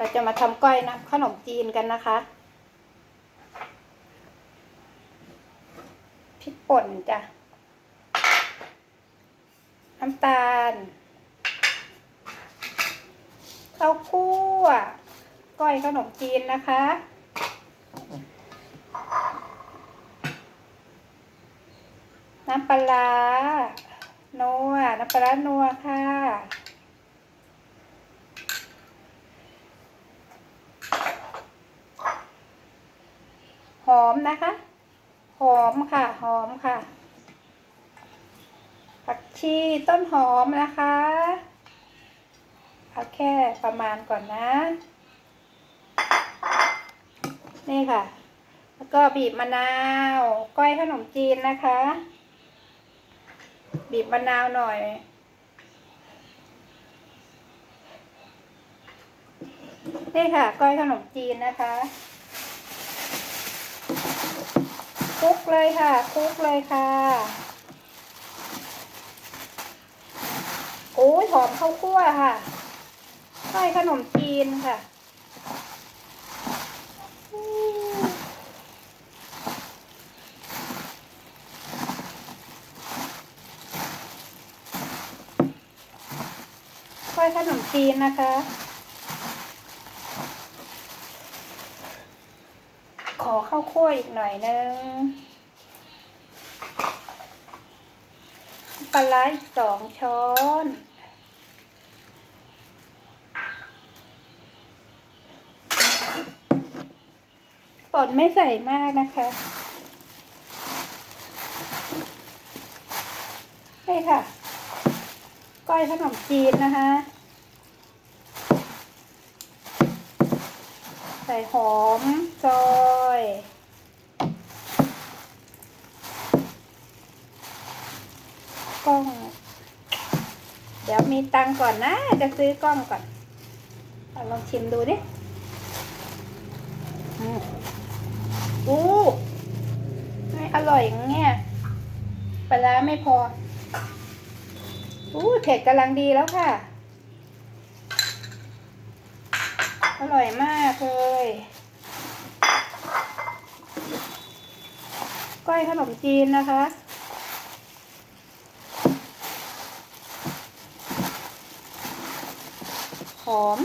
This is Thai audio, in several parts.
เราจะมาทำก้อยนะขนมจีนกันนะคะพริกป่นจ้ะน้ำตาลข้าวคั่วก้อยขนมจีนนะคะน้ำปลาร้านัว น้ำปลาร้านัวค่ะ หอมนะคะ หอมค่ะ หอมค่ะ ผักชีต้นหอมนะคะ เอาแค่ประมาณก่อนนะ นี่ค่ะ แล้วก็บีบมะนาว ก้อยขนมจีนนะคะ บีบมะนาวหน่อยนี่ค่ะ ก้อยขนมจีนนะคะ คลุกเลยค่ะคลุกเลยค่ะ โอ้ยหอมข้าวคั่วค่ะก้อยขนมจีนค่ะอืมก้อยขนมจีนนะคะ ขอข้าวคั่วอีกหน่อยนึงปลาร้าอีกสองช้อนป่นไม่ใส่มากนะคะนี่ค่ะ ก้อยขนมจีนนะคะ ใส่หอมซอยกล้อง เดี๋ยวมีตังก่อนนะ จะซื้อกล้องก่อนเอาลองชิมดูดิอืมอู้ไม่อร่อยอย่างเงี้ยปลาร้าไม่พออู้เผ็ดกำลังดีแล้วค่ะ อร่อยมากเลย ก้อยขนมจีนนะคะ หอม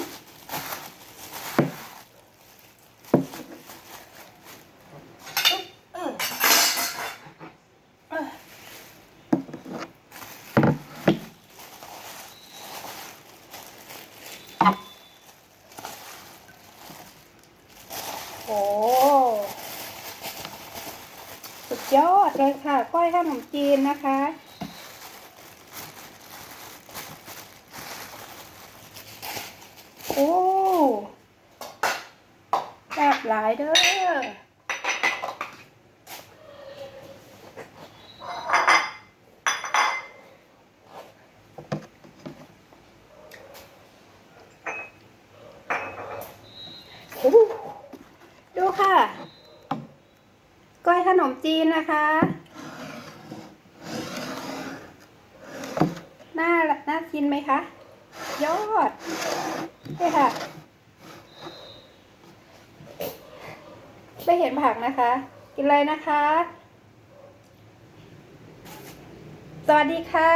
โอ้สุดยอดเลยค่ะ ก้อยขนมจีนนะคะ โอ้แซ่บหลายเด้อโอ้ ค่ะ ก้อยขนมจีนนะคะ น่า น่ากินไหมคะ ยอดนี่ค่ะ ได้เห็นผักนะคะ กินเลยนะคะ สวัสดีค่ะ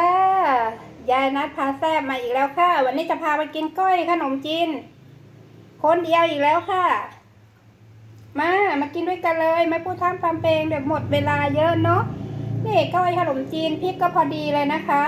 ยายนัดพาแซ่บมาอีกแล้วค่ะ วันนี้จะพามากินก้อยขนมจีนคนเดียวอีกแล้วค่ะ มากินด้วยกันเลย ไม่พูดท่ามทำเพลงเดี๋ยวหมดเวลาเยอะเนาะนี่ก้อยขนมจีนพริกก็พอดีเลยนะคะ